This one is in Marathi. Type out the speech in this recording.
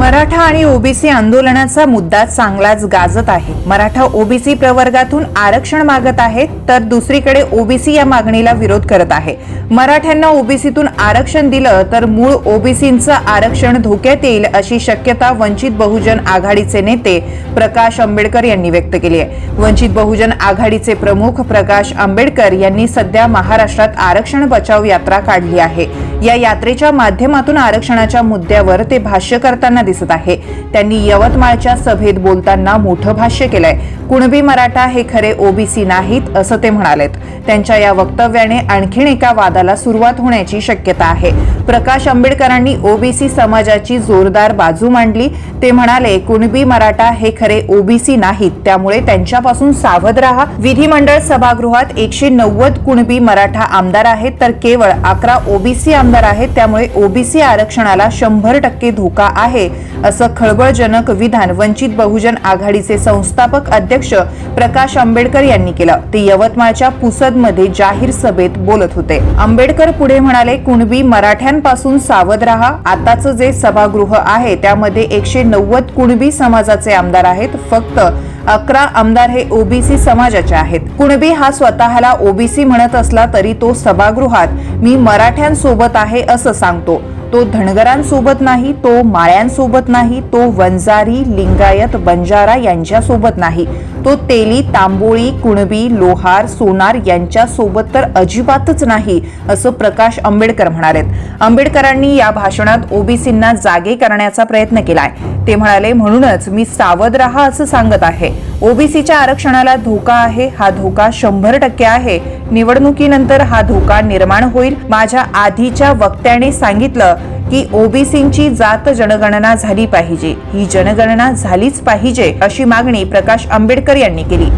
मराठा आणि ओबीसी आंदोलनाचा मुद्दा चांगलाच गाजत आहे. मराठा ओबीसी प्रवर्गातून आरक्षण मागत आहेत तर दुसरीकडे ओबीसी या मागणीला विरोध करत आहे. मराठ्यांना ओबीसीतून आरक्षण दिलं तर मूळ ओबीसींचं आरक्षण धोक्यात येईल अशी शक्यता वंचित बहुजन आघाडीचे नेते प्रकाश आंबेडकर यांनी व्यक्त केली आहे. वंचित बहुजन आघाडीचे प्रमुख प्रकाश आंबेडकर यांनी सध्या महाराष्ट्रात आरक्षण बचाव यात्रा काढली आहे. या यात्रेच्या माध्यमातून आरक्षणाच्या मुद्द्यावर ते भाष्य करताना दिसत आहे. त्यांनी यवतमाळच्या सभेत बोलताना मोठं भाष्य केलंय. कुणबी मराठा हे खरे ओबीसी नाहीत असं ते म्हणालेत. त्यांच्या या वक्तव्याने आणखीन एका वादाला सुरुवात होण्याची शक्यता आहे. प्रकाश आंबेडकरांनी ओबीसी समाजाची जोरदार बाजू मांडली. ते म्हणाले कुणबी मराठा हे खरे ओबीसी नाहीत. त्यामुळे त्यांच्यापासून सावध राहा. विधिमंडळ सभागृहात एकशे नव्वद कुणबी मराठा आमदार आहेत तर केवळ अकरा ओबीसी आमदार आहेत. त्यामुळे ओबीसी आरक्षणाला शंभर टक्के धोका आहे. असं खळबळजनक विधान वंचित बहुजन आघाडीचे संस्थापक अध्यक्ष प्रकाश आंबेडकर यांनी केलं. ते यवतमाळच्या पुसदमध्ये जाहीर सभेत बोलत होते. आंबेडकर पुढे म्हणाले कुणबी मराठ्यांपासून सावध राहा. आताचं जे सभागृह आहे त्यामध्ये एकशे नव्वद कुणबी समाजाचे आमदार आहेत. फक्त अकरा आमदार हे ओबीसी समाजाचे आहेत. कुणबी हा स्वतःला ओबीसी म्हणत असला तरी तो सभागृहात मी मराठ्यांसोबत आहे असं सांगतो. तो धनगरांसोबत नाही तो माळ्यांसोबत नाही तो वंजारी लिंगायत बंजारा यांच्यासोबत नाही. तो तेली तांबोळी कुणबी लोहार सोनार यांच्यासोबत तर अजिबातच नाही असं प्रकाश आंबेडकर म्हणालेत. आंबेडकरांनी या भाषणात ओबीसींना जागे करण्याचा प्रयत्न केलाय. ते म्हणाले म्हणूनच मी सावध राहा असं सांगत आहे. ओबीसीच्या आरक्षणाला धोका आहे हा धोका शंभर टक्के आहे. निवडणुकीनंतर हा धोका निर्माण होईल. माझ्या आधीच्या वक्त्याने सांगितलं की ओबीसींची जात जनगणना झाली पाहिजे. ही जनगणना झालीच पाहिजे अशी मागणी प्रकाश आंबेडकर यांनी केली.